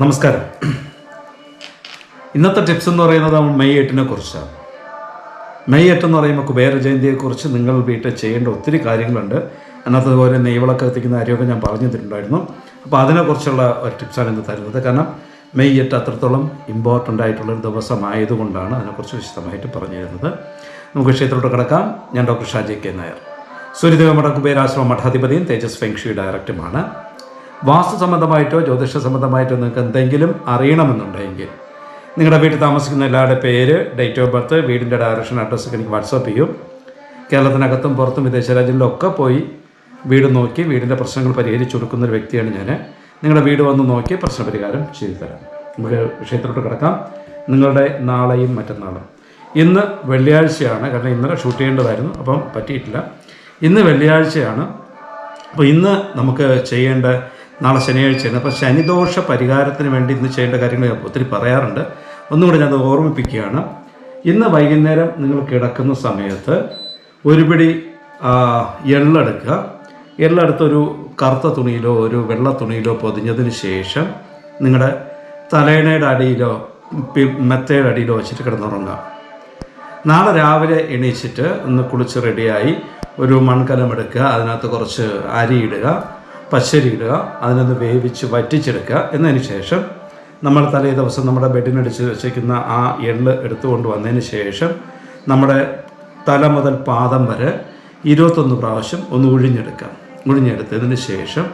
നമസ്കാരം. ഇന്നത്തെ ടിപ്സ് എന്ന് പറയുന്നത് മെയ് എട്ടിനെ കുറിച്ചാണ് മെയ് എട്ട് എന്ന് പറയുമ്പോൾ കുബേര ജയന്തിയെക്കുറിച്ച് നിങ്ങൾ വീട്ടിൽ ചെയ്യേണ്ട ഒത്തിരി കാര്യങ്ങളുണ്ട്. അതിനകത്ത് അതുപോലെ നെയ്വിളക്ക് എത്തിക്കുന്ന കാര്യമൊക്കെ ഞാൻ പറഞ്ഞു തന്നിട്ടുണ്ടായിരുന്നു. അപ്പോൾ അതിനെക്കുറിച്ചുള്ള ഒരു ടിപ്സാണ് ഇന്ന് തരുന്നത്. കാരണം മെയ് എട്ട് അത്രത്തോളം ഇമ്പോർട്ടന്റ് ആയിട്ടുള്ളൊരു ദിവസമായതുകൊണ്ടാണ് അതിനെക്കുറിച്ച് വിശദമായിട്ട് പറഞ്ഞു തരുന്നത്. നമുക്ക് വിഷയത്തിലോട്ട് കിടക്കാം. ഞാൻ ഡോക്ടർ ഷാജി കെ നായർ. സൂര്യദേവ മഠ കുബേരാശ്രമ മഠാധിപതിയും തേജസ് ഫെങ്ഷി ഡയറക്ടറുമാണ് വാസ്തു സംബന്ധമായിട്ടോ ജ്യോതിഷ സംബന്ധമായിട്ടോ നിങ്ങൾക്ക് എന്തെങ്കിലും അറിയണമെന്നുണ്ടെങ്കിൽ നിങ്ങളുടെ വീട്ടിൽ താമസിക്കുന്ന എല്ലാവരുടെ പേര് ഡേറ്റ് ഓഫ് ബർത്ത് വീടിന്റെ ഡയറക്ഷൻ അഡ്രസ്സൊക്കെ എനിക്ക് വാട്സപ്പ് ചെയ്യും. കേരളത്തിനകത്തും പുറത്തും വിദേശ രാജ്യങ്ങളിലൊക്കെ പോയി വീട് നോക്കി വീടിന്റെ പ്രശ്നങ്ങൾ പരിഹരിച്ചു കൊടുക്കുന്ന ഒരു വ്യക്തിയാണ് ഞാൻ. നിങ്ങളുടെ വീട് വന്ന് നോക്കി പ്രശ്നപരിഹാരം ചെയ്തു തരാം നമുക്ക് വിഷയത്തിലോട്ട് കിടക്കാം. നിങ്ങളുടെ നാളെയും മറ്റന്നാളും. ഇന്ന് വെള്ളിയാഴ്ചയാണ്. കാരണം ഇന്നലെ ഷൂട്ട് ചെയ്യേണ്ടതായിരുന്നു. അപ്പം പറ്റിയിട്ടില്ല. ഇന്ന് വെള്ളിയാഴ്ചയാണ്. അപ്പോൾ ഇന്ന് നമുക്ക് ചെയ്യേണ്ട നാളെ ശനിയാഴ്ചയാണ്. അപ്പോൾ ശനിദോഷ പരിഹാരത്തിന് വേണ്ടി ഇന്ന് ചെയ്യേണ്ട കാര്യങ്ങൾ ഞാൻ ഒത്തിരി പറയാറുണ്ട്. ഒന്നുകൂടി ഞാനത് ഓർമ്മിപ്പിക്കുകയാണ്. ഇന്ന് വൈകുന്നേരം നിങ്ങൾ കിടക്കുന്ന സമയത്ത് ഒരു പിടി എള്ളെടുക്കുക എള്ളെടുത്തൊരു കറുത്ത തുണിയിലോ ഒരു വെള്ള തുണിയിലോ പൊതിഞ്ഞതിന് ശേഷം നിങ്ങളുടെ തലേണയുടെ അടിയിലോ മെത്തയുടെ അടിയിലോ വെച്ചിട്ട് കിടന്നുറങ്ങുക. നാളെ രാവിലെ എണീച്ചിട്ട് ഒന്ന് കുളിച്ച് റെഡിയായി ഒരു മൺകലം എടുക്കുക. അതിനകത്ത് കുറച്ച് അരി ഇടുക. പച്ചരി ഇടുക അതിനൊന്ന് വേവിച്ച് വറ്റിച്ചെടുക്കുക എന്നതിന് ശേഷം നമ്മൾ തലേ ദിവസം നമ്മുടെ ബെഡിനടിച്ച് വെച്ചേക്കുന്ന ആ എള്ള് എടുത്തുകൊണ്ട് വന്നതിന് ശേഷം നമ്മുടെ തല മുതൽ പാദം വരെ ഇരുപത്തൊന്ന് പ്രാവശ്യം ഒന്ന് ഉഴിഞ്ഞെടുക്കാം ഉഴിഞ്ഞെടുത്തതിന് ശേഷം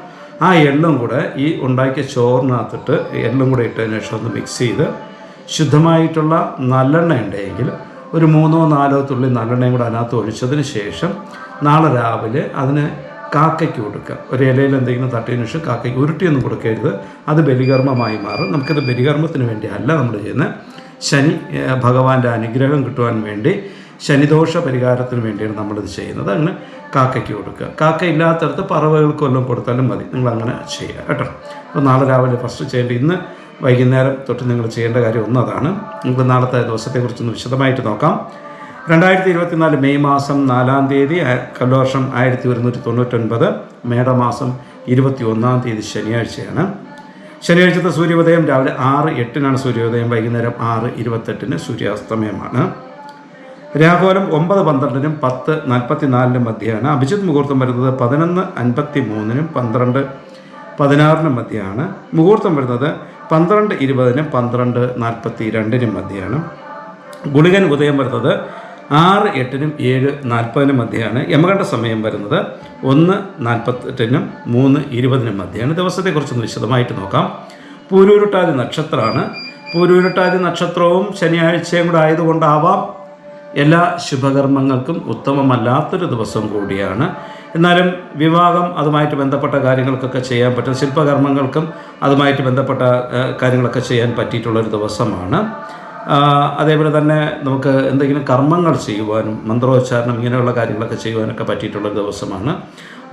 ആ എള്ളും കൂടെ ഈ ഉണ്ടാക്കിയ ചോറിനകത്തിട്ട് എള്ളും കൂടെ ഇട്ടതിന് ശേഷം ഒന്ന് മിക്സ് ചെയ്ത് ശുദ്ധമായിട്ടുള്ള നല്ലെണ്ണ ഉണ്ടെങ്കിൽ ഒരു മൂന്നോ നാലോ തുള്ളി നല്ലെണ്ണയും കൂടെ അതിനകത്ത് ഒഴിച്ചതിന് ശേഷം നാളെ രാവിലെ അതിന് കാക്കയ്ക്ക് കൊടുക്കുക. ഒരു ഇലയിൽ എന്തെങ്കിലും തട്ടിയതിനു ശേഷം കാക്കയ്ക്ക് ഉരുട്ടിയൊന്നും കൊടുക്കരുത്. അത് ബലികർമ്മമായി മാറും. നമുക്കത് ബലികർമ്മത്തിന് വേണ്ടിയല്ല നമ്മൾ ചെയ്യുന്നത്. ശനി ഭഗവാന്റെ അനുഗ്രഹം കിട്ടുവാൻ വേണ്ടി ശനിദോഷ പരിഹാരത്തിന് വേണ്ടിയാണ് നമ്മളിത് ചെയ്യുന്നത്. അങ്ങനെ കാക്കയ്ക്ക് കൊടുക്കുക. കാക്ക ഇല്ലാത്തടത്ത് പറവകൾക്ക് വല്ലതും കൊടുത്താലും മതി. നിങ്ങൾ അങ്ങനെ ചെയ്യുക കേട്ടോ. അപ്പോൾ നാളെ രാവിലെ ഫസ്റ്റ് ചെയ്യേണ്ട ഇന്ന് വൈകുന്നേരം തൊട്ട് നിങ്ങൾ ചെയ്യേണ്ട കാര്യം ഒന്നതാണ് നമുക്ക് നാളത്തെ ദിവസത്തെക്കുറിച്ചൊന്ന് വിശദമായിട്ട് നോക്കാം. രണ്ടായിരത്തി ഇരുപത്തിനാല് മെയ് മാസം നാലാം തീയതി കൊല്ലവർഷം ആയിരത്തി ഒരുന്നൂറ്റി തൊണ്ണൂറ്റൊൻപത് മേടമാസം ഇരുപത്തി ഒന്നാം തീയതി ശനിയാഴ്ചയാണ്. ശനിയാഴ്ചത്തെ സൂര്യോദയം രാവിലെ ആറ് എട്ടിനാണ് സൂര്യോദയം വൈകുന്നേരം ആറ് ഇരുപത്തെട്ടിന് സൂര്യാസ്തമയമാണ്. രാഹോലം ഒമ്പത് പന്ത്രണ്ടിനും പത്ത് നാൽപ്പത്തി നാലിനും മധ്യയാണ്. അഭിജിത് മുഹൂർത്തം വരുന്നത് പതിനൊന്ന് അൻപത്തി മൂന്നിനും പന്ത്രണ്ട് പതിനാറിനും മധ്യയാണ്. മുഹൂർത്തം വരുന്നത് പന്ത്രണ്ട് ഇരുപതിനും പന്ത്രണ്ട് നാൽപ്പത്തി രണ്ടിനും മധ്യയാണ്. ഗുളികൻ ഉദയം വരുന്നത് ആറ് എട്ടിനും ഏഴ് നാൽപ്പതിനും മധ്യയാണ് യമകണ്ഠ സമയം വരുന്നത്. ഒന്ന് നാൽപ്പത്തെട്ടിനും മൂന്ന് ഇരുപതിനും മധ്യയാണ്. ദിവസത്തെക്കുറിച്ചൊന്ന് വിശദമായിട്ട് നോക്കാം. പൂരൂരുട്ടാതി നക്ഷത്രമാണ്. പൂരൂരുട്ടാതി നക്ഷത്രവും ശനിയാഴ്ചയും കൂടെ ആയതുകൊണ്ടാവാം. എല്ലാ ശുഭകർമ്മങ്ങൾക്കും ഉത്തമമല്ലാത്തൊരു ദിവസം കൂടിയാണ്. എന്നാലും വിവാഹം അതുമായിട്ട് ബന്ധപ്പെട്ട കാര്യങ്ങൾക്കൊക്കെ ചെയ്യാൻ പറ്റും ശില്പകർമ്മങ്ങൾക്കും അതുമായിട്ട് ബന്ധപ്പെട്ട കാര്യങ്ങളൊക്കെ ചെയ്യാൻ പറ്റിയിട്ടുള്ളൊരു ദിവസമാണ്. അതേപോലെ തന്നെ നമുക്ക് എന്തെങ്കിലും കർമ്മങ്ങൾ ചെയ്യുവാനും മന്ത്രോച്ചാരണം ഇങ്ങനെയുള്ള കാര്യങ്ങളൊക്കെ ചെയ്യുവാനൊക്കെ പറ്റിയിട്ടുള്ള ദിവസമാണ്.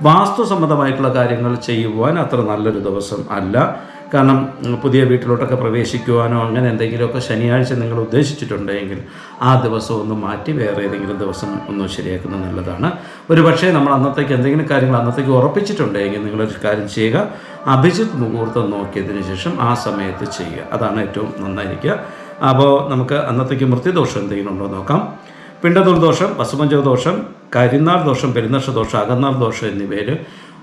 വാസ്തു സംബന്ധമായിട്ടുള്ള കാര്യങ്ങൾ ചെയ്യുവാൻ അത്ര നല്ലൊരു ദിവസം അല്ല. കാരണം പുതിയ വീട്ടിലോട്ടൊക്കെ പ്രവേശിക്കുവാനോ അങ്ങനെ എന്തെങ്കിലുമൊക്കെ ശനിയാഴ്ച നിങ്ങൾ ഉദ്ദേശിച്ചിട്ടുണ്ടെങ്കിൽ ആ ദിവസം ഒന്ന് മാറ്റി വേറെ ഏതെങ്കിലും ദിവസം ഒന്ന് ശരിയാക്കുന്നത് നല്ലതാണ്. ഒരു പക്ഷേ നമ്മൾ അന്നത്തേക്ക് എന്തെങ്കിലും കാര്യങ്ങൾ അന്നത്തേക്ക് ഉറപ്പിച്ചിട്ടുണ്ടെങ്കിൽ നിങ്ങളൊരു കാര്യം ചെയ്യുക. അഭിജിത്ത് മുഹൂർത്തം നോക്കിയതിന് ശേഷം ആ സമയത്ത് ചെയ്യുക. അതാണ് ഏറ്റവും നന്നായിരിക്കുക. അപ്പോൾ നമുക്ക് അന്നത്തേക്ക് മൃത്യുദോഷം എന്തെങ്കിലും ഉണ്ടോ നോക്കാം. പിണ്ടതുൽ ദോഷം ദോഷം കരിനാൾ ദോഷം പെരുന്നക്ഷ ദോഷം അകന്നാൾ ദോഷം എന്നിവയിൽ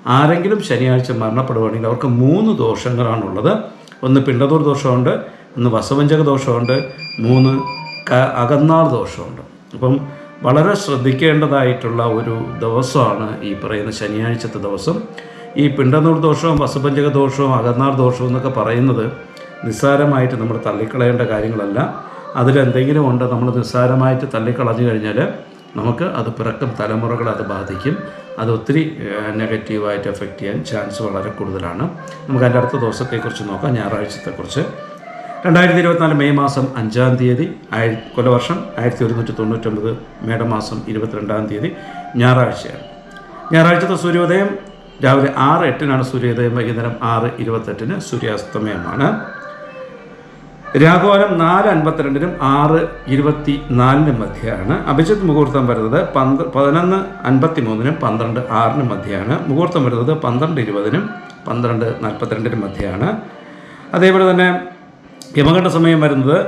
ആരെങ്കിലും ശനിയാഴ്ച മരണപ്പെടുവാണെങ്കിൽ അവർക്ക് മൂന്ന് ദോഷങ്ങളാണുള്ളത്. ഒന്ന് പിണ്ടതൂർ ദോഷമുണ്ട് ഒന്ന് വസവഞ്ചക ദോഷമുണ്ട് മൂന്ന് ക അകന്നാൾ ദോഷമുണ്ട്. അപ്പം വളരെ ശ്രദ്ധിക്കേണ്ടതായിട്ടുള്ള ഒരു ദിവസമാണ് ഈ പറയുന്ന ശനിയാഴ്ചത്തെ ദിവസം. ഈ പിണ്ടനൂർ ദോഷവും വസപഞ്ചക ദോഷവും അകന്നാർ ദോഷവും എന്നൊക്കെ പറയുന്നത് നിസ്സാരമായിട്ട് നമ്മൾ തള്ളിക്കളയേണ്ട കാര്യങ്ങളല്ല. അതിലെന്തെങ്കിലും ഉണ്ട് നമ്മൾ നിസ്സാരമായിട്ട് തള്ളിക്കളഞ്ഞു കഴിഞ്ഞാൽ നമുക്ക് അത് പിറക്കും തലമുറകളെ അത് ബാധിക്കും. അത് ഒത്തിരി നെഗറ്റീവായിട്ട് എഫക്റ്റ് ചെയ്യാൻ ചാൻസ് വളരെ കൂടുതലാണ്. നമുക്ക് അതിന്റെ അടുത്ത ദിവസത്തെക്കുറിച്ച് നോക്കാം ഞായറാഴ്ചത്തെക്കുറിച്ച്. രണ്ടായിരത്തി ഇരുപത്തിനാല് മെയ് മാസം അഞ്ചാം തീയതി ആയി കൊലവർഷം ആയിരത്തി ഒരുന്നൂറ്റി തൊണ്ണൂറ്റൊമ്പത് മേടമാസം ഇരുപത്തിരണ്ടാം തീയതി ഞായറാഴ്ചയാണ്. ഞായറാഴ്ചത്തെ സൂര്യോദയം രാവിലെ ആറ് എട്ടിനാണ് സൂര്യോദയം വൈകുന്നേരം ആറ് ഇരുപത്തെട്ടിന് സൂര്യാസ്തമയമാണ്. രാഘവനം നാല് അൻപത്തിരണ്ടിനും ആറ് ഇരുപത്തി നാലിനും മധ്യയാണ്. അഭിജിത്ത് മുഹൂർത്തം വരുന്നത് പന്ത് പതിനൊന്ന് അൻപത്തി മൂന്നിനും പന്ത്രണ്ട് ആറിനും മധ്യയാണ്. മുഹൂർത്തം വരുന്നത് പന്ത്രണ്ട് ഇരുപതിനും പന്ത്രണ്ട് നാൽപ്പത്തിരണ്ടിനും മധ്യയാണ്. അതേപോലെ തന്നെ യമകണ്ഠ സമയം വരുന്നത്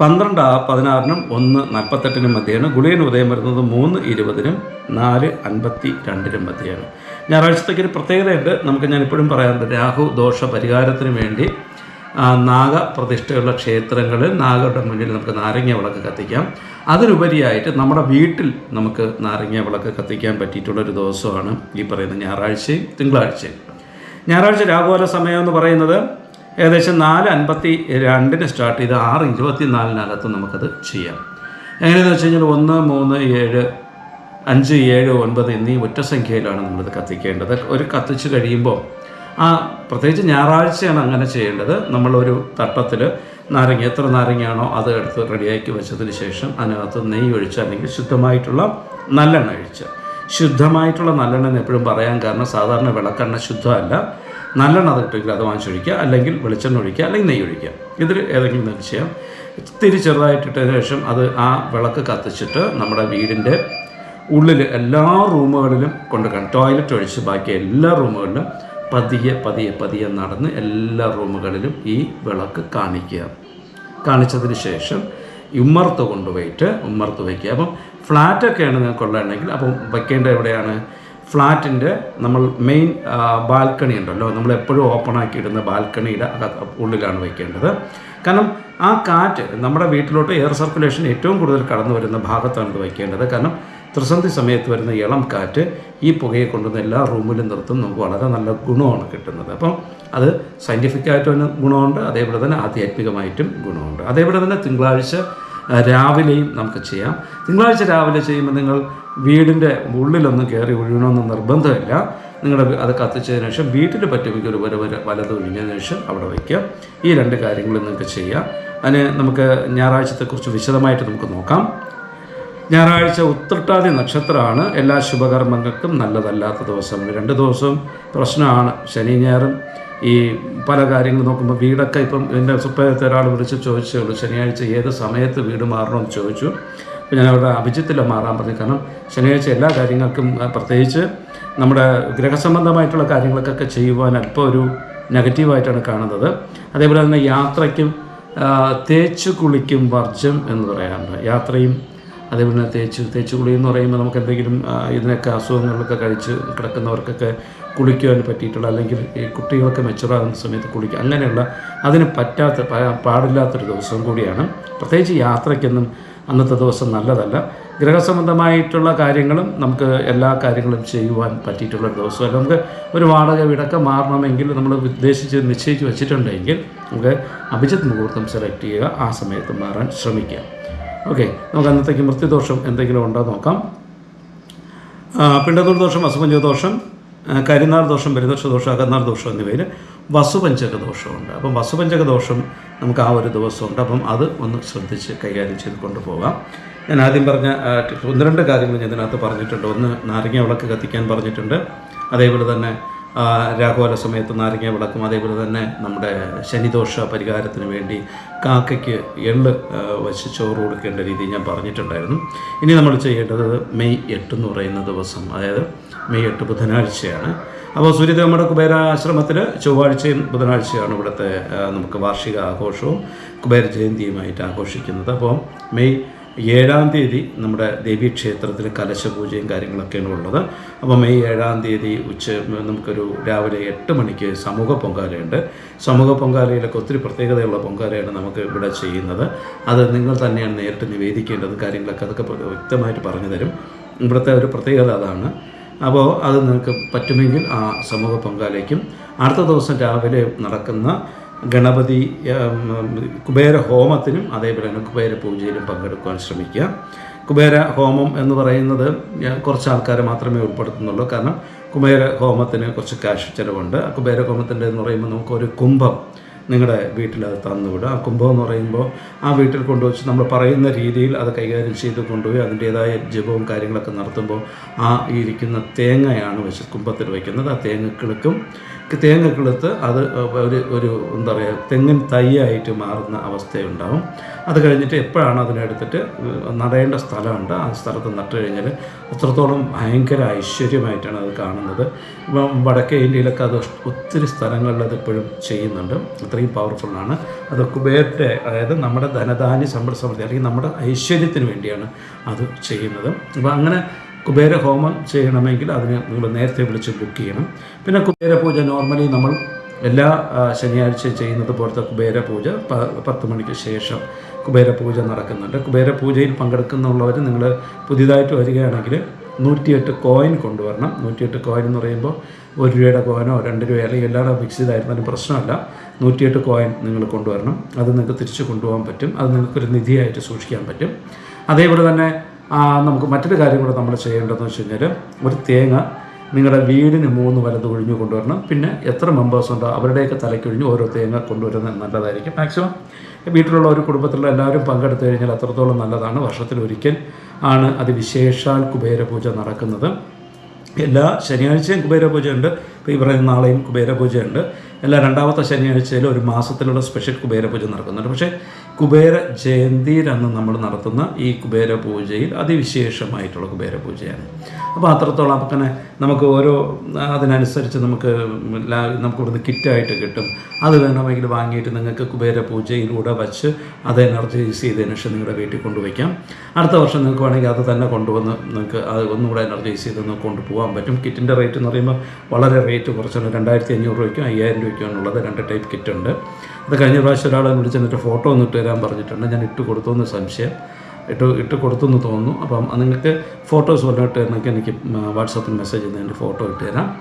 പന്ത്രണ്ട് പതിനാറിനും ഒന്ന് നാൽപ്പത്തെട്ടിനും മധ്യയാണ്. ഗുളിയൻ ഉദയം വരുന്നത് മൂന്ന് ഇരുപതിനും നാല് അൻപത്തി രണ്ടിനും മധ്യയാണ്. ഞായറാഴ്ചത്തേക്ക് ഒരു പ്രത്യേകതയുണ്ട്. നമുക്ക് ഞാൻ ഇപ്പോഴും പറയാറുണ്ട് രാഹു ദോഷ പരിഹാരത്തിന് വേണ്ടി നാഗപ്രതിഷ്ഠയുള്ള ക്ഷേത്രങ്ങളിൽ നാഗരുടെ മുന്നിൽ നമുക്ക് നാരങ്ങ വിളക്ക് കത്തിക്കാം. അതിലുപരിയായിട്ട് നമ്മുടെ വീട്ടിൽ നമുക്ക് നാരങ്ങ വിളക്ക് കത്തിക്കാൻ പറ്റിയിട്ടുള്ളൊരു ദിവസമാണ് ഈ പറയുന്ന ഞായറാഴ്ചയും തിങ്കളാഴ്ചയും. ഞായറാഴ്ച രാഘോല സമയം എന്ന് പറയുന്നത് ഏകദേശം നാല് അൻപത്തി രണ്ടിന് സ്റ്റാർട്ട് ചെയ്ത് ആറ് ഇരുപത്തി നാലിനകത്ത് നമുക്കത് ചെയ്യാം. എങ്ങനെയെന്ന് വെച്ച് കഴിഞ്ഞാൽ ഒന്ന് മൂന്ന് ഏഴ് അഞ്ച് ഏഴ് ഒൻപത് എന്നീ ഒറ്റ സംഖ്യയിലാണ് നമ്മളിത് കത്തിക്കേണ്ടത്. ഒരു കത്തിച്ച് കഴിയുമ്പോൾ ആ പ്രത്യേകിച്ച് ഞായറാഴ്ചയാണ് അങ്ങനെ ചെയ്യേണ്ടത്. നമ്മളൊരു തട്ടത്തിൽ നാരങ്ങ എത്ര നാരങ്ങയാണോ അത് എടുത്ത് റെഡിയാക്കി വെച്ചതിന് ശേഷം അതിനകത്ത് നെയ്യ് ഒഴിച്ച് അല്ലെങ്കിൽ ശുദ്ധമായിട്ടുള്ള നല്ലെണ്ണ ഒഴിച്ച്. ശുദ്ധമായിട്ടുള്ള നല്ലെണ്ണ എന്ന് എപ്പോഴും പറയാൻ കാരണം സാധാരണ വിളക്കെണ്ണ ശുദ്ധമല്ല. നല്ലെണ്ണ അത് കിട്ടുമെങ്കിൽ അത് വാങ്ങിച്ചൊഴിക്കുക അല്ലെങ്കിൽ വെളിച്ചെണ്ണ ഒഴിക്കുക. അല്ലെങ്കിൽ നെയ്യ് ഒഴിക്കുക. ഇതിൽ ഏതെങ്കിലും നെല്ല് ചെയ്യാം. ഇത്തിരി ചെറുതായിട്ടിട്ടതിന് ശേഷം അത് ആ വിളക്ക് കത്തിച്ചിട്ട് നമ്മുടെ വീടിന്റെ ഉള്ളിൽ എല്ലാ റൂമുകളിലും കൊണ്ട് കാണും ടോയ്ലറ്റ് ഒഴിച്ച് ബാക്കി എല്ലാ റൂമുകളിലും പതിയെ പതിയെ പതിയെ നടന്ന് എല്ലാ റൂമുകളിലും ഈ വിളക്ക് കാണിക്കുക. കാണിച്ചതിന് ശേഷം ഉമ്മർത്ത് കൊണ്ടുപോയിട്ട് ഉമ്മർത്ത് വയ്ക്കുക. അപ്പം ഫ്ലാറ്റൊക്കെയാണ് നിങ്ങൾക്ക് ഉള്ളതെങ്കിൽ അപ്പം വയ്ക്കേണ്ട എവിടെയാണ്? ഫ്ലാറ്റിന്റെ നമ്മൾ മെയിൻ ബാൽക്കണി ഉണ്ടല്ലോ. നമ്മൾ എപ്പോഴും ഓപ്പൺ ആക്കി ഇടുന്ന ബാൽക്കണിയുടെ ഉള്ളിലാണ് വയ്ക്കേണ്ടത്. കാരണം ആ കാറ്റ് നമ്മുടെ വീട്ടിലോട്ട് എയർ സർക്കുലേഷൻ ഏറ്റവും കൂടുതൽ കടന്നു വരുന്ന ഭാഗത്താണ് ഇത് വയ്ക്കേണ്ടത്. കാരണം ത്രിസന്ധി സമയത്ത് വരുന്ന ഇളം കാറ്റ് ഈ പുകയെ കൊണ്ടുവന്ന് എല്ലാ റൂമിലും നിർത്തും. നമുക്ക് വളരെ നല്ല ഗുണമാണ് കിട്ടുന്നത്. അപ്പം അത് സയന്റിഫിക്കായിട്ടും ഗുണമുണ്ട്. അതേപോലെ തന്നെ ആധ്യാത്മികമായിട്ടും ഗുണമുണ്ട്. അതേപോലെ തന്നെ തിങ്കളാഴ്ച രാവിലെയും നമുക്ക് ചെയ്യാം. തിങ്കളാഴ്ച രാവിലെ ചെയ്യുമ്പോൾ നിങ്ങൾ വീടിന്റെ ഉള്ളിലൊന്നും കയറി ഒഴിയണമെന്ന് നിർബന്ധമില്ല. നിങ്ങളുടെ അത് കത്തിച്ചതിന് ശേഷം വീട്ടിൽ പറ്റുമെങ്കിൽ ഒരു വരെ വരെ വലത് ഒഴിഞ്ഞതിന് ശേഷം അവിടെ വയ്ക്കുക. ഈ രണ്ട് കാര്യങ്ങളും നിങ്ങൾക്ക് ചെയ്യാം. അതിന് നമുക്ക് ഞായറാഴ്ചത്തെക്കുറിച്ച് വിശദമായിട്ട് നമുക്ക് നോക്കാം. ഞായറാഴ്ച ഉത്രട്ടാതി നക്ഷത്രമാണ്. എല്ലാ ശുഭകർമ്മങ്ങൾക്കും നല്ലതല്ലാത്ത ദിവസം രണ്ട് ദിവസവും പ്രശ്നമാണ്. ശനി ഞായറും ഈ പല കാര്യങ്ങൾ നോക്കുമ്പോൾ വീടൊക്കെ ഇപ്പം എന്റെ സുപ്പയത്തെ ഒരാൾ വിളിച്ച് ചോദിച്ചേ ഉള്ളൂ ശനിയാഴ്ച ഏത് സമയത്ത് വീട് മാറണമെന്ന് ചോദിച്ചു. അപ്പോൾ ഞാൻ അവരുടെ അഭിജിത്തില്ല മാറാൻ പറഞ്ഞു. കാരണം ശനിയാഴ്ച എല്ലാ കാര്യങ്ങൾക്കും പ്രത്യേകിച്ച് നമ്മുടെ ഗ്രഹസംബന്ധമായിട്ടുള്ള കാര്യങ്ങൾക്കൊക്കെ ചെയ്യുവാൻ അല്പം ഒരു നെഗറ്റീവായിട്ടാണ് കാണുന്നത്. അതേപോലെ തന്നെ യാത്രയ്ക്കും തേച്ച് കുളിക്കും വർജം എന്ന് പറയാറുണ്ട്. യാത്രയും അതേപോലെ തേച്ച് തേച്ച് കുളി എന്ന് പറയുമ്പോൾ നമുക്ക് എന്തെങ്കിലും ഇതിനൊക്കെ അസുഖങ്ങളൊക്കെ കഴിച്ച് കിടക്കുന്നവർക്കൊക്കെ കുളിക്കുവാൻ പറ്റിയിട്ടുള്ള അല്ലെങ്കിൽ ഈ കുട്ടികളൊക്കെ മെച്ചുറാകുന്ന സമയത്ത് കുളിക്കുക അങ്ങനെയുള്ള അതിന് പറ്റാത്ത പാടില്ലാത്തൊരു ദിവസം കൂടിയാണ്. പ്രത്യേകിച്ച് യാത്രയ്ക്കൊന്നും അന്നത്തെ ദിവസം നല്ലതല്ല. ഗ്രഹസംബന്ധമായിട്ടുള്ള കാര്യങ്ങളും നമുക്ക് എല്ലാ കാര്യങ്ങളും ചെയ്യുവാൻ പറ്റിയിട്ടുള്ള ഒരു ദിവസമല്ല. നമുക്ക് ഒരു വാടക വീടൊക്കെ മാറണമെങ്കിൽ നമ്മൾ ഉദ്ദേശിച്ച് നിശ്ചയിച്ച് വെച്ചിട്ടുണ്ടെങ്കിൽ നമുക്ക് അഭിജിത് മുഹൂർത്തം സെലക്ട് ചെയ്യുക ആ സമയത്ത് മാറാൻ ശ്രമിക്കുക ഓക്കെ നമുക്ക് അന്നത്തേക്ക് മൃത്യുദോഷം എന്തെങ്കിലും ഉണ്ടോ നോക്കാം. പിണ്ടത്തൂർ ദോഷം വസുപഞ്ചക ദോഷം കരിനാർ ദോഷം പരിദോഷ ദോഷം അകന്നാർ ദോഷം എന്നിവയിൽ വസുപഞ്ചക ദോഷമുണ്ട്. അപ്പം വസുപഞ്ചക ദോഷം നമുക്ക് ആ ഒരു ദിവസമുണ്ട്. അപ്പം അത് ഒന്ന് ശ്രദ്ധിച്ച് കൈകാര്യം ചെയ്ത് കൊണ്ടുപോകാം. ഞാൻ ആദ്യം പറഞ്ഞ ഒന്ന് രണ്ട് കാര്യങ്ങൾ ഞാൻ ഇതിനകത്ത് പറഞ്ഞിട്ടുണ്ട്. ഒന്ന് നാരങ്ങ വിളക്ക് കത്തിക്കാൻ പറഞ്ഞിട്ടുണ്ട്. അതേപോലെ തന്നെ ആ, രാഘോല സമയത്ത് നാരങ്ങ വിളക്കും. അതേപോലെ തന്നെ നമ്മുടെ ശനിദോഷ പരിഹാരത്തിന് വേണ്ടി കാക്കയ്ക്ക് എള്ള് വച്ച് ചോറ് കൊടുക്കേണ്ട രീതി ഞാൻ പറഞ്ഞിട്ടുണ്ടായിരുന്നു. ഇനി നമ്മൾ ചെയ്യേണ്ടത് മെയ് എട്ട് എന്ന് പറയുന്ന ദിവസം അതായത് മെയ് എട്ട് ബുധനാഴ്ചയാണ്. അപ്പോൾ സൂര്യദേവമ്മയുടെ കുബേരാശ്രമത്തിൽ ചൊവ്വാഴ്ചയും ബുധനാഴ്ചയാണ് ഇവിടുത്തെ നമുക്ക് വാർഷിക ആഘോഷവും കുബേര ജയന്തിയുമായിട്ട് ആഘോഷിക്കുന്നത്. അപ്പോൾ മെയ് ഏഴാം തീയതി നമ്മുടെ ദേവീക്ഷേത്രത്തിൽ കലശപൂജയും കാര്യങ്ങളൊക്കെയാണ് ഉള്ളത്. അപ്പോൾ മെയ് ഏഴാം തീയതി ഉച്ച നമുക്കൊരു രാവിലെ എട്ട് മണിക്ക് സമൂഹ പൊങ്കാലയുണ്ട്. സമൂഹ പൊങ്കാലയിലൊക്കെ ഒത്തിരി പ്രത്യേകതയുള്ള പൊങ്കാലയാണ് നമുക്ക് ഇവിടെ ചെയ്യുന്നത്. അത് നിങ്ങൾ തന്നെയാണ് നേരിട്ട് നിവേദിക്കേണ്ടത് കാര്യങ്ങളൊക്കെ അതൊക്കെ വ്യക്തമായിട്ട് പറഞ്ഞു തരും. ഇവിടുത്തെ ഒരു പ്രത്യേകത അതാണ്. അപ്പോൾ അത് നിങ്ങൾക്ക് പറ്റുമെങ്കിൽ ആ സമൂഹ പൊങ്കാലയ്ക്കും അടുത്ത ദിവസം രാവിലെ നടക്കുന്ന ഗണപതി കുബേര ഹോമത്തിനും അതേപോലെ തന്നെ കുബേര പൂജയിലും പങ്കെടുക്കുവാൻ ശ്രമിക്കുക. കുബേര ഹോമം എന്ന് പറയുന്നത് കുറച്ച് ആൾക്കാരെ മാത്രമേ ഉൾപ്പെടുത്തുന്നുള്ളൂ. കാരണം കുബേര ഹോമത്തിന് കുറച്ച് കാശ് ചിലവുണ്ട്. കുബേര ഹോമത്തിന്റെ എന്ന് പറയുമ്പോൾ നമുക്ക് ഒരു കുംഭം നിങ്ങളുടെ വീട്ടിൽ അത് തന്നുവിടുക. ആ കുംഭം എന്ന് പറയുമ്പോൾ ആ വീട്ടിൽ കൊണ്ടുവച്ച് നമ്മൾ പറയുന്ന രീതിയിൽ അത് കൈകാര്യം ചെയ്ത് കൊണ്ടുപോയി അതിന്റേതായ ജപവും കാര്യങ്ങളൊക്കെ നടത്തുമ്പോൾ ആ ഇരിക്കുന്ന തേങ്ങയാണ് വെച്ച് കുംഭത്തിൽ വയ്ക്കുന്നത്. ആ തേങ്ങക്കിളുക്കും തേങ്ങ കിളുത്ത് അത് ഒരു ഒരു എന്താ പറയുക തെങ്ങിൻ തൈയായിട്ട് മാറുന്ന അവസ്ഥയുണ്ടാവും. അത് കഴിഞ്ഞിട്ട് എപ്പോഴാണ് അതിനെടുത്തിട്ട് നടേണ്ട സ്ഥലമുണ്ട്. ആ സ്ഥലത്ത് നട്ട് കഴിഞ്ഞാൽ അത്രത്തോളം ഭയങ്കര ഐശ്വര്യമായിട്ടാണ് അത് കാണുന്നത്. ഇപ്പം വടക്കേ ഇന്ത്യയിലൊക്കെ അത് ഒത്തിരി സ്ഥലങ്ങളിൽ അത് ഇപ്പോഴും ചെയ്യുന്നുണ്ട്. അത്രയും പവർഫുള്ളാണ്. അത് കുബേറിന്റെ അതായത് നമ്മുടെ ധനധാന്യ സമ്പദ് സമൃദ്ധി അല്ലെങ്കിൽ നമ്മുടെ ഐശ്വര്യത്തിന് വേണ്ടിയാണ് അത് ചെയ്യുന്നത്. അപ്പോൾ അങ്ങനെ കുബേര ഹോമം ചെയ്യണമെങ്കിൽ അതിന് നിങ്ങൾ നേരത്തെ വിളിച്ച് ബുക്ക് ചെയ്യണം. പിന്നെ കുബേര പൂജ നോർമലി നമ്മൾ എല്ലാ ശനിയാഴ്ച ചെയ്യുന്നത് പോലത്തെ കുബേര പൂജ പത്ത് മണിക്ക് ശേഷം കുബേര പൂജ നടക്കുന്നുണ്ട്. കുബേര പൂജയിൽ പങ്കെടുക്കുന്നുള്ളവർ നിങ്ങൾ പുതിയതായിട്ട് വരികയാണെങ്കിൽ നൂറ്റിയെട്ട് കോയിൻ കൊണ്ടുവരണം. നൂറ്റിയെട്ട് കോയിൻ എന്ന് പറയുമ്പോൾ ഒരു രൂപയുടെ കോയിനോ രണ്ട് രൂപ അല്ലെങ്കിൽ എല്ലാവരും ഫിക്സ് ചെയ്തായിരുന്നാലും പ്രശ്നമല്ല. നൂറ്റിയെട്ട് കോയിൻ നിങ്ങൾ കൊണ്ടുവരണം. അത് നിങ്ങൾക്ക് തിരിച്ച് കൊണ്ടുപോകാൻ പറ്റും. അത് നിങ്ങൾക്കൊരു നിധിയായിട്ട് സൂക്ഷിക്കാൻ പറ്റും. അതേപോലെ തന്നെ നമുക്ക് മറ്റൊരു കാര്യം കൂടെ നമ്മൾ ചെയ്യേണ്ടതെന്ന് വെച്ച് കഴിഞ്ഞാൽ ഒരു തേങ്ങ നിങ്ങളുടെ വീടിന് മൂന്ന് വലത് ഒഴിഞ്ഞു കൊണ്ടുവരണം. പിന്നെ എത്ര മെമ്പേഴ്സ് ഉണ്ടോ അവരുടെയൊക്കെ തലയ്ക്കൊഴിഞ്ഞ് ഓരോ തേങ്ങ കൊണ്ടുവരുന്നത് നല്ലതായിരിക്കും മാക്സിമം വീട്ടിലുള്ള ഒരു കുടുംബത്തിലുള്ള എല്ലാവരും പങ്കെടുത്തു കഴിഞ്ഞാൽ അത്രത്തോളം നല്ലതാണ്. വർഷത്തിൽ ഒരിക്കൽ ആണ് അത് വിശേഷാൽ കുബേര പൂജ നടക്കുന്നത്. എല്ലാ ശനിയാഴ്ചയും കുബേര പൂജയുണ്ട് ഇപ്പോൾ ഈ പറയുന്ന നാളെയും കുബേര പൂജയുണ്ട് എല്ലാ രണ്ടാമത്തെ ശനിയാഴ്ചയിൽ ഒരു മാസത്തിലുള്ള സ്പെഷ്യൽ കുബേര പൂജ നടക്കുന്നുണ്ട്. പക്ഷേ കുബേര ജയന്തിയിലന്ന് നമ്മൾ നടത്തുന്ന ഈ കുബേര പൂജയിൽ അതിവിശേഷമായിട്ടുള്ള കുബേര പൂജയാണ്. അപ്പോൾ അത്രത്തോളം തന്നെ നമുക്ക് ഓരോ അതിനനുസരിച്ച് നമുക്ക് നമുക്ക് ഇവിടുന്ന് കിറ്റായിട്ട് കിട്ടും. അത് വേണമെങ്കിൽ വാങ്ങിയിട്ട് നിങ്ങൾക്ക് കുബേര പൂജയിലൂടെ വച്ച് അത് എനർജൈസ് ചെയ്തതിന് ശേഷം നിങ്ങളുടെ വീട്ടിൽ കൊണ്ടുവയ്ക്കാം. അടുത്ത വർഷം നിങ്ങൾക്ക് വേണമെങ്കിൽ അത് തന്നെ കൊണ്ടുവന്ന് നിങ്ങൾക്ക് അത് ഒന്നുകൂടെ എനർജൈസ് ചെയ്ത് നിങ്ങൾക്ക് കൊണ്ടുപോകാൻ പറ്റും. കിറ്റിന്റെ റേറ്റ് എന്ന് പറയുമ്പോൾ വളരെ റേറ്റ് കുറച്ചാണ്. രണ്ടായിരത്തി അഞ്ഞൂറ് രൂപയ്ക്കും അയ്യായിരം രൂപയ്ക്കും ഉള്ളത് രണ്ട് ടൈപ്പ് കിറ്റുണ്ട് അത് കഴിഞ്ഞ പ്രാവശ്യം ഒരാളെ വിളിച്ച് എന്നിട്ട് ഫോട്ടോ ഒന്ന് ഇട്ട് തരാൻ പറഞ്ഞിട്ടുണ്ട്. ഞാൻ ഇട്ട് കൊടുത്തു എന്ന് സംശയം. ഇട്ട് ഇട്ട് കൊടുത്തു എന്ന് തോന്നുന്നു. അപ്പം നിങ്ങൾക്ക് ഫോട്ടോസ് പറഞ്ഞിട്ട് നിങ്ങൾക്ക് എനിക്ക് വാട്സപ്പിൽ മെസ്സേജ് ചെയ്ത് ഫോട്ടോ ഇട്ട് തരാം.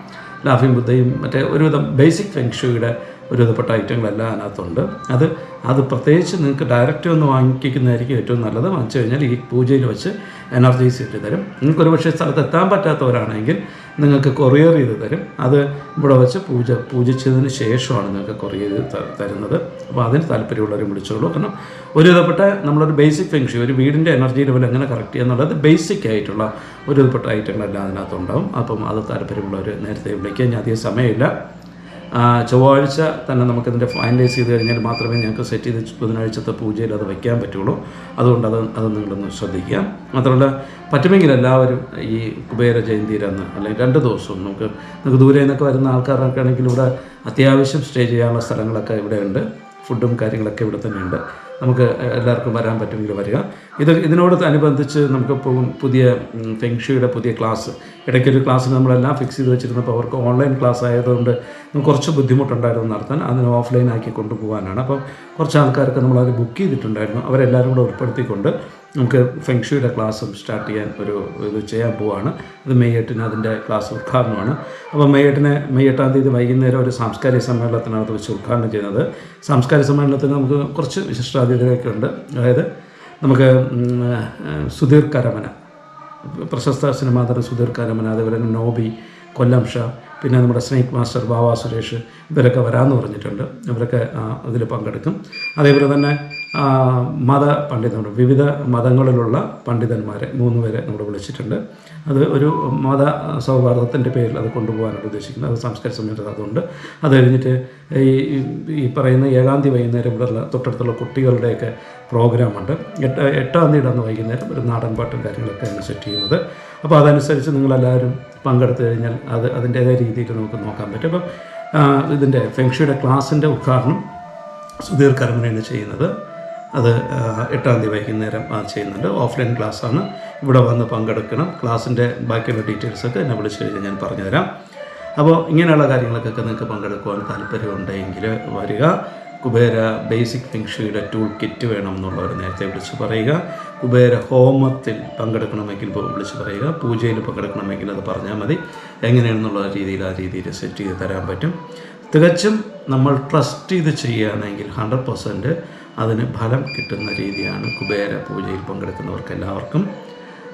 ലാഫിംഗ് ബുദ്ധയും മറ്റേ ഒരുവിധം ബേസിക് ഫെങ്ഷുയുടെ ഒരുവിധപ്പെട്ട ഐറ്റങ്ങളെല്ലാം അതിനകത്തുണ്ട്. അത് അത് പ്രത്യേകിച്ച് നിങ്ങൾക്ക് ഡയറക്റ്റ് ഒന്ന് വാങ്ങിക്കുന്നതായിരിക്കും ഏറ്റവും നല്ലത്. വാങ്ങിച്ചു കഴിഞ്ഞാൽ ഈ പൂജയിൽ വെച്ച് എനർജൈസ് ഇട്ട് തരും. നിങ്ങൾക്ക് ഒരു പക്ഷേ സ്ഥലത്ത് എത്താൻ പറ്റാത്തവരാണെങ്കിൽ നിങ്ങൾക്ക് കൊറിയർ ചെയ്ത് തരും. അത് ഇവിടെ വെച്ച് പൂജ പൂജിച്ചതിന് ശേഷമാണ് നിങ്ങൾക്ക് കൊറിയർ ചെയ്ത് തരുന്നത്. അപ്പോൾ അതിന് താല്പര്യമുള്ളവരും വിളിച്ചോളൂ. കാരണം ഒരു വിധപ്പെട്ട നമ്മളൊരു ബേസിക് ഫംഗ്ഷൻ ഒരു വീടിന്റെ എനർജി ലെവൽ എങ്ങനെ കറക്റ്റ് ചെയ്യുന്നുള്ളത് ബേസിക് ആയിട്ടുള്ള ഒരു വിധപ്പെട്ട ഐറ്റങ്ങളെല്ലാം അതിനകത്തുണ്ടാവും. അപ്പം അത് താല്പര്യമുള്ളവർ നേരത്തെ വിളിക്കുക. ഞാൻ അധികം സമയമില്ല. ചൊവ്വാഴ്ച തന്നെ നമുക്കിതിന്റെ ഫൈനലൈസ് ചെയ്ത് കഴിഞ്ഞാൽ മാത്രമേ ഞങ്ങൾക്ക് സെറ്റ് ചെയ്ത് ബുധനാഴ്ചത്തെ പൂജയിൽ അത് വയ്ക്കാൻ പറ്റുള്ളൂ. അതുകൊണ്ട് അത് അത് നിങ്ങളൊന്ന് ശ്രദ്ധിക്കുക. മാത്രമല്ല പറ്റുമെങ്കിൽ എല്ലാവരും ഈ കുബേര ജയന്തിയിലന്ന് അല്ലെങ്കിൽ രണ്ട് ദിവസവും നമുക്ക് നമുക്ക് ദൂരെ നിന്നൊക്കെ വരുന്ന ആൾക്കാരൊക്കെ ആണെങ്കിൽ ഇവിടെ അത്യാവശ്യം സ്റ്റേ ചെയ്യാനുള്ള സ്ഥലങ്ങളൊക്കെ ഇവിടെ ഉണ്ട് ഫുഡും കാര്യങ്ങളൊക്കെ ഇവിടെ തന്നെയുണ്ട്. നമുക്ക് എല്ലാവർക്കും വരാൻ പറ്റുമെങ്കിൽ വരിക. ഇത് ഇതിനോട് അനുബന്ധിച്ച് നമുക്ക് പുതിയ ഫെങ്ഷിയുടെ പുതിയ ക്ലാസ് ഇടയ്ക്കൊരു ക്ലാസ്സിന് നമ്മളെല്ലാം ഫിക്സ് ചെയ്ത് വെച്ചിരുന്നപ്പോൾ അവർക്ക് ഓൺലൈൻ ക്ലാസ് ആയതുകൊണ്ട് കുറച്ച് ബുദ്ധിമുട്ടുണ്ടായിരുന്നു നടത്താൻ. അതിന് ഓഫ്ലൈൻ ആക്കി കൊണ്ടുപോകാനാണ്. അപ്പോൾ കുറച്ച് ആൾക്കാർക്ക് നമ്മളത് ബുക്ക് ചെയ്തിട്ടുണ്ടായിരുന്നു. അവരെല്ലാവരും കൂടെ ഉൾപ്പെടുത്തിക്കൊണ്ട് നമുക്ക് ഫെങ്ഷുയുടെ ക്ലാസ്സും സ്റ്റാർട്ട് ചെയ്യാൻ ഒരു ഇത് ചെയ്യാൻ പോവുകയാണ് അത് മെയ് എട്ടിന് അതിന്റെ ക്ലാസ് ഉദ്ഘാടനമാണ്. അപ്പോൾ മെയ് എട്ടിന് മെയ് എട്ടാം തീയതി വൈകുന്നേരം ഒരു സാംസ്കാരിക സമ്മേളനത്തിനകത്ത് വെച്ച് ഉദ്ഘാടനം ചെയ്യുന്നത്. സാംസ്കാരിക സമ്മേളനത്തിന് നമുക്ക് കുറച്ച് വിശിഷ്ടാതിഥികളൊക്കെ ഉണ്ട്. അതായത് നമുക്ക് സുധീർ കരമന. പ്രശസ്ത സിനിമാ നടൻ സുധീർ കരമന അതേപോലെ തന്നെ നോബി കൊല്ലം ഷാ പിന്നെ നമ്മുടെ സ്നേക് മാസ്റ്റർ ബാബ സുരേഷ് ഇവരൊക്കെ വരാമെന്ന് പറഞ്ഞിട്ടുണ്ട്. ഇവരൊക്കെ അതിൽ പങ്കെടുക്കും. അതേപോലെ തന്നെ മത പണ്ഡിതന്മാർ വിവിധ മതങ്ങളിലുള്ള പണ്ഡിതന്മാരെ മൂന്ന് പേരെ നമ്മൾ വിളിച്ചിട്ടുണ്ട്. അത് ഒരു മത സൗഹാർദ്ദത്തിന്റെ പേരിൽ അത് കൊണ്ടുപോകാനാണ് ഉദ്ദേശിക്കുന്നത്. അത് സംസ്കാര സമ്മേളനം അതുകൊണ്ട് അത് കഴിഞ്ഞിട്ട് ഈ ഈ പറയുന്ന ഏഴാം തീയതി വൈകുന്നേരം ഇവിടെയുള്ള തൊട്ടടുത്തുള്ള കുട്ടികളുടെയൊക്കെ പ്രോഗ്രാമുണ്ട്. എട്ട് എട്ടാം തീയതി അന്ന് വൈകുന്നേരം ഒരു നാടൻ പാട്ടും കാര്യങ്ങളൊക്കെയാണ് സെറ്റ് ചെയ്യുന്നത്. അപ്പോൾ അതനുസരിച്ച് നിങ്ങളെല്ലാവരും പങ്കെടുത്തു കഴിഞ്ഞാൽ അത് അതിന്റേതായ രീതിയിൽ നമുക്ക് നോക്കാൻ പറ്റും. അപ്പം ഇതിന്റെ ഫെങ്ഷിയുടെ ക്ലാസ്സിന്റെ ഉദ്ഘാടനം സുധീർ കർമ്മനാണ് ചെയ്യുന്നത്. അത് എട്ടാം തീയതി വൈകുന്നേരം ആ, ചെയ്യുന്നുണ്ട്. ഓഫ്ലൈൻ ക്ലാസ്സാണ്. ഇവിടെ വന്ന് പങ്കെടുക്കണം. ക്ലാസ്സിന്റെ ബാക്കിയുള്ള ഡീറ്റെയിൽസൊക്കെ എന്നെ വിളിച്ചു കഴിഞ്ഞാൽ ഞാൻ പറഞ്ഞുതരാം. അപ്പോൾ ഇങ്ങനെയുള്ള കാര്യങ്ങൾക്കൊക്കെ നിങ്ങൾക്ക് പങ്കെടുക്കുവാൻ താല്പര്യമുണ്ടെങ്കിൽ വരിക. കുബേര ബേസിക് ഫിങ്ഷയുടെ ടൂൾ കിറ്റ് വേണം എന്നുള്ളവർ നേരത്തെ വിളിച്ച് പറയുക. കുബേര ഹോമത്തിൽ പങ്കെടുക്കണമെങ്കിൽ വിളിച്ച് പറയുക. പൂജയിൽ പങ്കെടുക്കണമെങ്കിൽ അത് പറഞ്ഞാൽ മതി. എങ്ങനെയാണെന്നുള്ള രീതിയിൽ ആ രീതിയിൽ സെറ്റ് ചെയ്ത് തരാൻ പറ്റും. തികച്ചും നമ്മൾ ട്രസ്റ്റ് ചെയ്ത് ചെയ്യുകയാണെങ്കിൽ ഹൺഡ്രഡ് പെർസെന്റ് അതിന് ഫലം കിട്ടുന്ന രീതിയാണ് കുബേര പൂജയിൽ പങ്കെടുക്കുന്നവർക്ക് എല്ലാവർക്കും.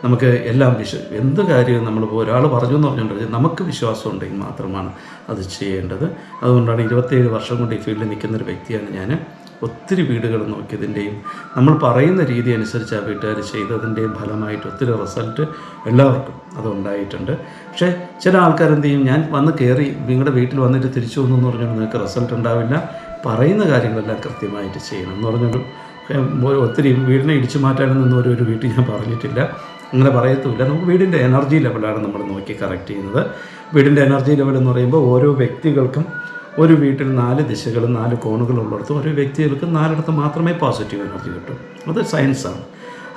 നമുക്ക് എല്ലാം വിശ്വ എന്ത് കാര്യവും നമ്മളിപ്പോൾ ഒരാൾ പറഞ്ഞു എന്ന് പറഞ്ഞുകൊണ്ടിരിക്കും നമുക്ക് വിശ്വാസം ഉണ്ടെങ്കിൽ മാത്രമാണ് അത് ചെയ്യേണ്ടത്. അതുകൊണ്ടാണ് ഇരുപത്തേഴ് വർഷം കൊണ്ട് ഈ ഫീൽഡിൽ നിൽക്കുന്ന ഒരു വ്യക്തിയാണ് ഞാൻ. ഒത്തിരി വീടുകൾ നോക്കിയതിന്റെയും നമ്മൾ പറയുന്ന രീതി അനുസരിച്ച് ആ വീട്ടുകാർ ചെയ്തതിന്റെയും ഫലമായിട്ട് ഒത്തിരി റിസൾട്ട് എല്ലാവർക്കും അതുണ്ടായിട്ടുണ്ട് പക്ഷേ ചില ആൾക്കാരെന്ത് ചെയ്യും? ഞാൻ വന്ന് കയറി നിങ്ങളുടെ വീട്ടിൽ വന്നിട്ട് തിരിച്ചു വന്നു എന്ന് പറഞ്ഞാൽ നിങ്ങൾക്ക് റിസൾട്ട് ഉണ്ടാവില്ല. പറയുന്ന കാര്യങ്ങളെല്ലാം കൃത്യമായിട്ട് ചെയ്യണം എന്ന് പറഞ്ഞൊരു ഒരു- ഒത്തിരി വീടിനെ ഇടിച്ചു മാറ്റാനൊന്നും ഒരു ഒരു വീട്ടിൽ ഞാൻ പറഞ്ഞിട്ടില്ല. അങ്ങനെ പറയത്തുമില്ല. നമുക്ക് വീടിന്റെ എനർജി ലെവലാണ് നമ്മൾ നോക്കി കറക്റ്റ് ചെയ്യുന്നത്. വീടിന്റെ എനർജി ലെവൽ എന്ന് പറയുമ്പോൾ ഓരോ വ്യക്തികൾക്കും ഒരു വീട്ടിൽ നാല് ദിശകളും നാല് കോണുകളും ഉള്ളിടത്ത് ഓരോ വ്യക്തികൾക്ക് നാലിടത്ത് മാത്രമേ പോസിറ്റീവ് എനർജി കിട്ടൂ. അത് സയൻസാണ്.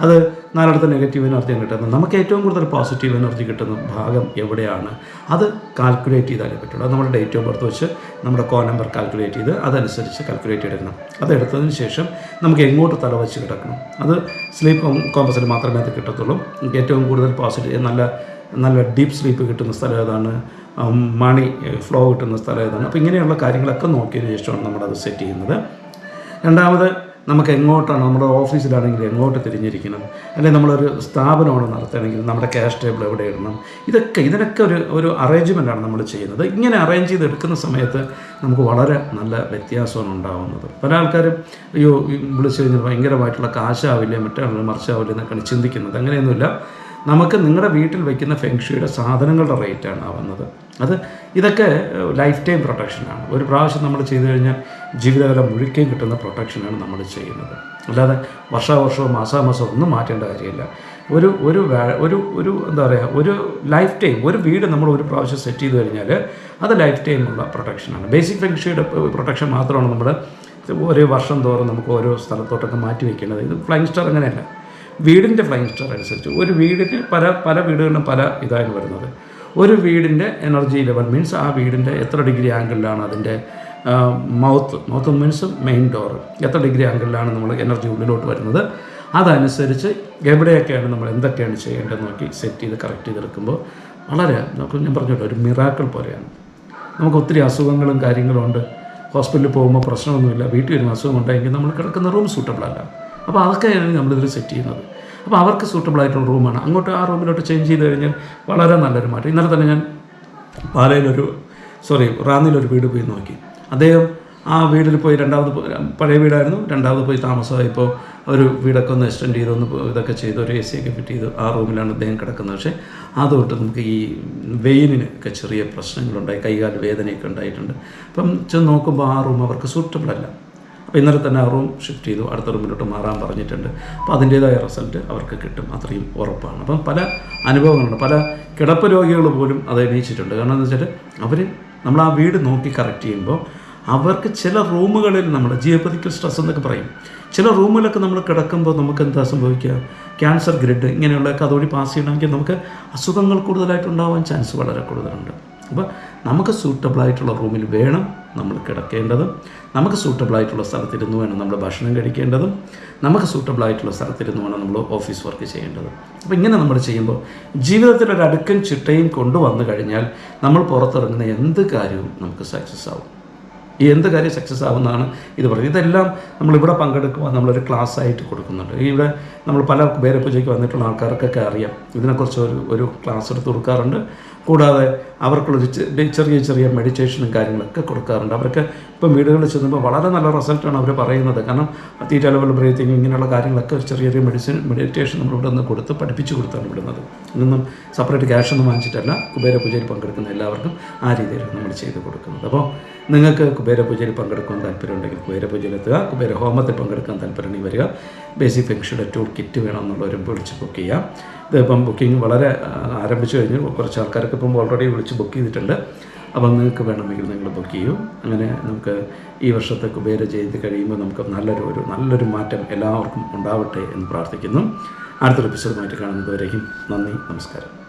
അത് നാലിടത്ത് നെഗറ്റീവ് എനർജിയാണ് കിട്ടുന്നത്. നമുക്ക് ഏറ്റവും കൂടുതൽ പോസിറ്റീവ് എനർജി കിട്ടുന്ന ഭാഗം എവിടെയാണ്? അത് കാൽക്കുലേറ്റ് ചെയ്താലേ പറ്റുള്ളൂ. നമ്മുടെ ഡേറ്റ് ഓഫ് ബർത്ത് വെച്ച് നമ്മുടെ കോ നമ്പർ കാൽക്കുലേറ്റ് ചെയ്ത് അതനുസരിച്ച് കാൽക്കുലേറ്റ് എടുക്കണം അതെടുത്തതിന് ശേഷം നമുക്ക് എങ്ങോട്ട് തല വെച്ച് കിടക്കണം? അത് സ്ലീപ്പ് കോമ്പസിൽ മാത്രമേ അത് കിട്ടത്തുള്ളൂ. ഏറ്റവും കൂടുതൽ പോസിറ്റീവ് നല്ല നല്ല ഡീപ്പ് സ്ലീപ്പ് കിട്ടുന്ന സ്ഥലം ഏതാണ്? മണി ഫ്ലോ കിട്ടുന്ന സ്ഥലം ഏതാണ്? അപ്പോൾ ഇങ്ങനെയുള്ള കാര്യങ്ങളൊക്കെ നോക്കിയതിന് ശേഷമാണ് നമ്മളത് സെറ്റ് ചെയ്യുന്നത്. രണ്ടാമത് നമുക്ക് എങ്ങോട്ടാണ് നമ്മുടെ ഓഫീസിലാണെങ്കിൽ എങ്ങോട്ട് തിരിഞ്ഞിരിക്കണം? അല്ലെങ്കിൽ നമ്മളൊരു സ്ഥാപനമാണ് നടത്തുകയാണെങ്കിൽ നമ്മുടെ ക്യാഷ് ടേബിൾ എവിടെ ഇടണം? ഇതൊക്കെ ഇതിനൊക്കെ ഒരു ഒരു അറേഞ്ച്മെന്റാണ് നമ്മൾ ചെയ്യുന്നത്. ഇങ്ങനെ അറേഞ്ച് ചെയ്ത് എടുക്കുന്ന സമയത്ത് നമുക്ക് വളരെ നല്ല വ്യത്യാസമാണ് ഉണ്ടാകുന്നത് പല ആൾക്കാരും അയ്യോ വിളിച്ചു കഴിഞ്ഞാൽ ഭയങ്കരമായിട്ടുള്ള കാശാവില്ല മറ്റേ മറിച്ചാവില്ല എന്നൊക്കെയാണ് ചിന്തിക്കുന്നത്. അങ്ങനെയൊന്നുമില്ല. നമുക്ക് നിങ്ങളുടെ വീട്ടിൽ വയ്ക്കുന്ന ഫെങ്ഷിയുടെ സാധനങ്ങളുടെ റേറ്റാണ് ആവുന്നത്. അത് ഇതൊക്കെ ലൈഫ് ടൈം പ്രൊട്ടക്ഷനാണ് ഒരു പ്രാവശ്യം നമ്മൾ ചെയ്തു കഴിഞ്ഞാൽ ജീവിതകാലം മുഴുക്കയും കിട്ടുന്ന പ്രൊട്ടക്ഷനാണ് നമ്മൾ ചെയ്യുന്നത്. അല്ലാതെ വർഷാവർഷവും മാസാമാസവും ഒന്നും മാറ്റേണ്ട കാര്യമില്ല. ഒരു ഒരു ഒരു ഒരു എന്താ പറയുക ഒരു ലൈഫ് ടൈം ഒരു വീട് നമ്മൾ ഒരു പ്രാവശ്യം സെറ്റ് ചെയ്ത് കഴിഞ്ഞാൽ അത് ലൈഫ് ടൈം ഉള്ള പ്രൊട്ടക്ഷനാണ് ബേസിക് ഫെങ്ഷിയുടെ പ്രൊട്ടക്ഷൻ മാത്രമാണ് നമ്മൾ ഓരോ വർഷം തോറും നമുക്ക് ഓരോ സ്ഥലത്തോട്ടൊക്കെ മാറ്റി വയ്ക്കേണ്ടത് ഇത് ഫ്ലൈങ് സ്റ്റാർ അങ്ങനെയല്ല. വീടിന്റെ ഫ്ലൈങ് സ്റ്റാർ അനുസരിച്ച് ഒരു വീടിന് പല പല വീടുകളിലും പല ഇതാണ് വരുന്നത്. ഒരു വീടിന്റെ എനർജി ലെവൽ മീൻസ് ആ വീടിന്റെ എത്ര ഡിഗ്രി ആംഗിളിലാണ് അതിന്റെ mouth mouth means main door എത്ര ഡിഗ്രി ആംഗിളിലാണ് നമ്മൾ എനർജി ഉള്ളിലോട്ട് വരുന്നത്? അതനുസരിച്ച് എവിടെയൊക്കെയാണ് നമ്മൾ എന്തൊക്കെയാണ് ചെയ്യേണ്ടത് നോക്കി സെറ്റ് ചെയ്ത് കറക്റ്റ് ചെയ്തെടുക്കുമ്പോൾ വളരെ നമുക്ക് ഞാൻ പറഞ്ഞല്ലോ ഒരു മിറാക്കൾ പോലെയാണ്. നമുക്ക് ഒത്തിരി അസുഖങ്ങളും കാര്യങ്ങളും ഉണ്ട്. ഹോസ്പിറ്റലിൽ പോകുമ്പോൾ പ്രശ്നമൊന്നുമില്ല. വീട്ടിൽ വരുന്ന അസുഖം ഉണ്ടെങ്കിൽ നമ്മൾ കിടക്കുന്ന റൂം സൂട്ടബിൾ അല്ല. അപ്പോൾ അതൊക്കെയാണ് നമ്മളിതിൽ സെറ്റ് ചെയ്യുന്നത്. അപ്പോൾ അവർക്ക് സൂട്ടബിൾ ആയിട്ടുള്ള റൂമാണ് അങ്ങോട്ട് ആ റൂമിലോട്ട് ചേഞ്ച് ചെയ്ത് കഴിഞ്ഞാൽ വളരെ നല്ലൊരു മാറ്റം. ഇന്നലെ തന്നെ ഞാൻ പാലയിലൊരു സോറി റാന്നിലൊരു വീട് പോയി നോക്കി. അദ്ദേഹം ആ വീട്ടിൽ പോയി രണ്ടാമത് പഴയ വീടായിരുന്നു. രണ്ടാമത് പോയി താമസമായപ്പോൾ ഒരു വീടൊക്കെ ഒന്ന് എക്സ്റ്റെൻഡ് ചെയ്ത് ഒന്ന് ഇതൊക്കെ ചെയ്ത് ഒരു എ സി ഒക്കെ ഫിറ്റ് ചെയ്ത് ആ റൂമിലാണ് അദ്ദേഹം കിടക്കുന്നത്. പക്ഷേ അതുകൊണ്ട് നമുക്ക് ഈ വെയിലിനൊക്കെ ചെറിയ പ്രശ്നങ്ങളുണ്ടായി. കൈകാൽ വേദനയൊക്കെ ഉണ്ടായിട്ടുണ്ട്. അപ്പം ചെന്ന് നോക്കുമ്പോൾ ആ റൂം അവർക്ക് അപ്പോൾ ഇന്നലെ തന്നെ റൂം ഷിഫ്റ്റ് ചെയ്തു അടുത്ത റൂമിലോട്ട് മാറാൻ പറഞ്ഞിട്ടുണ്ട്. അപ്പോൾ അതിന്റേതായ റിസൾട്ട് അവർക്ക് കിട്ടും അത്രയും ഉറപ്പാണ്. അപ്പം പല അനുഭവങ്ങളുണ്ട്. പല കിടപ്പ് രോഗികൾ പോലും അത് അഭിനയിച്ചിട്ടുണ്ട്. കാരണം എന്ന് വെച്ചാൽ അവർ നമ്മൾ ആ വീട് നോക്കി കറക്റ്റ് ചെയ്യുമ്പോൾ അവർക്ക് ചില റൂമുകളിൽ നമ്മൾ ജിയോപതിക്കൽ സ്ട്രെസ് എന്നൊക്കെ പറയും. ചില റൂമിലൊക്കെ നമ്മൾ കിടക്കുമ്പോൾ നമുക്ക് എന്താ സംഭവിക്കുക? ക്യാൻസർ ഗ്രിഡ് ഇങ്ങനെയുള്ളതൊക്കെ അതുവഴി പാസ് ചെയ്യണമെങ്കിൽ നമുക്ക് അസുഖങ്ങൾ കൂടുതലായിട്ടുണ്ടാവാൻ ചാൻസ് വളരെ കൂടുതലുണ്ട്. അപ്പോൾ നമുക്ക് സൂട്ടബിളായിട്ടുള്ള റൂമിൽ വേണം നമ്മൾ കിടക്കേണ്ടതും. നമുക്ക് സൂട്ടബിളായിട്ടുള്ള സ്ഥലത്തിരുന്ന് വേണം നമ്മൾ ഭക്ഷണം കഴിക്കേണ്ടതും. നമുക്ക് സൂട്ടബിളായിട്ടുള്ള സ്ഥലത്തിരുന്ന് വേണം നമ്മൾ ഓഫീസ് വർക്ക് ചെയ്യേണ്ടതും. അപ്പോൾ ഇങ്ങനെ നമ്മൾ ചെയ്യുമ്പോൾ ജീവിതത്തിൽ ഒരു അടുക്കും ചിട്ടയും കൊണ്ടുവന്നു കഴിഞ്ഞാൽ നമ്മൾ പുറത്തിറങ്ങുന്ന എന്ത് കാര്യവും നമുക്ക് സക്സസ് ആവും. ഈ എന്ത് കാര്യം സക്സസ് ആവുന്നതാണ് ഇത് പറയുന്നത്. ഇതെല്ലാം നമ്മളിവിടെ പങ്കെടുക്കുക നമ്മളൊരു ക്ലാസ് ആയിട്ട് കൊടുക്കുന്നുണ്ട്. ഇവിടെ നമ്മൾ പല പേരെ പൂജയ്ക്ക് വന്നിട്ടുള്ള ആൾക്കാർക്കൊക്കെ അറിയാം. ഇതിനെക്കുറിച്ച് ഒരു ഒരു ക്ലാസ് എടുത്ത് കൊടുക്കാറുണ്ട്. കൂടാതെ അവർക്കുള്ളൊരു ചെ- ചെറിയ ചെറിയ മെഡിറ്റേഷനും കാര്യങ്ങളൊക്കെ കൊടുക്കാറുണ്ട്. അവർക്ക് ഇപ്പം വീടുകളിൽ ചെന്നുമ്പോൾ വളരെ നല്ല റിസൾട്ടാണ് അവർ പറയുന്നത്. കാരണം തീറ്റ ലെവൽ ബ്രീത്തിങ് ഇങ്ങനെയുള്ള കാര്യങ്ങളൊക്കെ ഒരു ചെറിയ ചെറിയ മെഡിസിൻ മെഡിറ്റേഷൻ നമ്മൾ ഇവിടെ നിന്ന് കൊടുത്ത് പഠിപ്പിച്ചു കൊടുത്താണ് വിടുന്നത്. ഇതൊന്നും സെപ്പറേറ്റ് ക്യാഷൊന്നും വാങ്ങിച്ചിട്ടല്ല. കുബേരപൂജയിൽ പങ്കെടുക്കുന്ന എല്ലാവർക്കും ആ രീതിയിലാണ് നമ്മൾ ചെയ്ത് കൊടുക്കുന്നത്. അപ്പോൾ നിങ്ങൾക്ക് കുബേരപൂജയിൽ പങ്കെടുക്കാൻ താല്പര്യമുണ്ടെങ്കിൽ കുബേരപൂജയിൽ എത്തുക കുബേര ഹോമത്തിൽ പങ്കെടുക്കാൻ താല്പര്യമുണ്ടെങ്കിൽ വരിക. ബേസിക് ഫെങ്ഷയുടെ ടൂൾ കിറ്റ് വേണമെന്നുള്ളവരും വിളിച്ച് ബുക്ക് ചെയ്യാം ഇതിപ്പം ബുക്കിംഗ് വളരെ ആരംഭിച്ചു കഴിഞ്ഞു. കുറച്ച് ആൾക്കാരൊക്കെ ഇപ്പം ഓൾറെഡി വിളിച്ച് ബുക്ക് ചെയ്തിട്ടുണ്ട്. അപ്പം നിങ്ങൾക്ക് വേണമെങ്കിൽ നിങ്ങൾ ബുക്ക് ചെയ്യൂ. അങ്ങനെ നമുക്ക് ഈ വർഷത്തെ കുബേര ജയന്തി കഴിയുമ്പോൾ നമുക്ക് നല്ലൊരു ഒരു നല്ലൊരു മാറ്റം എല്ലാവർക്കും ഉണ്ടാവട്ടെ എന്ന് പ്രാർത്ഥിക്കുന്നു. അടുത്തൊരു എപ്പിസോഡുമായിട്ട് കാണുന്നതുവരേക്കും നന്ദി നമസ്കാരം.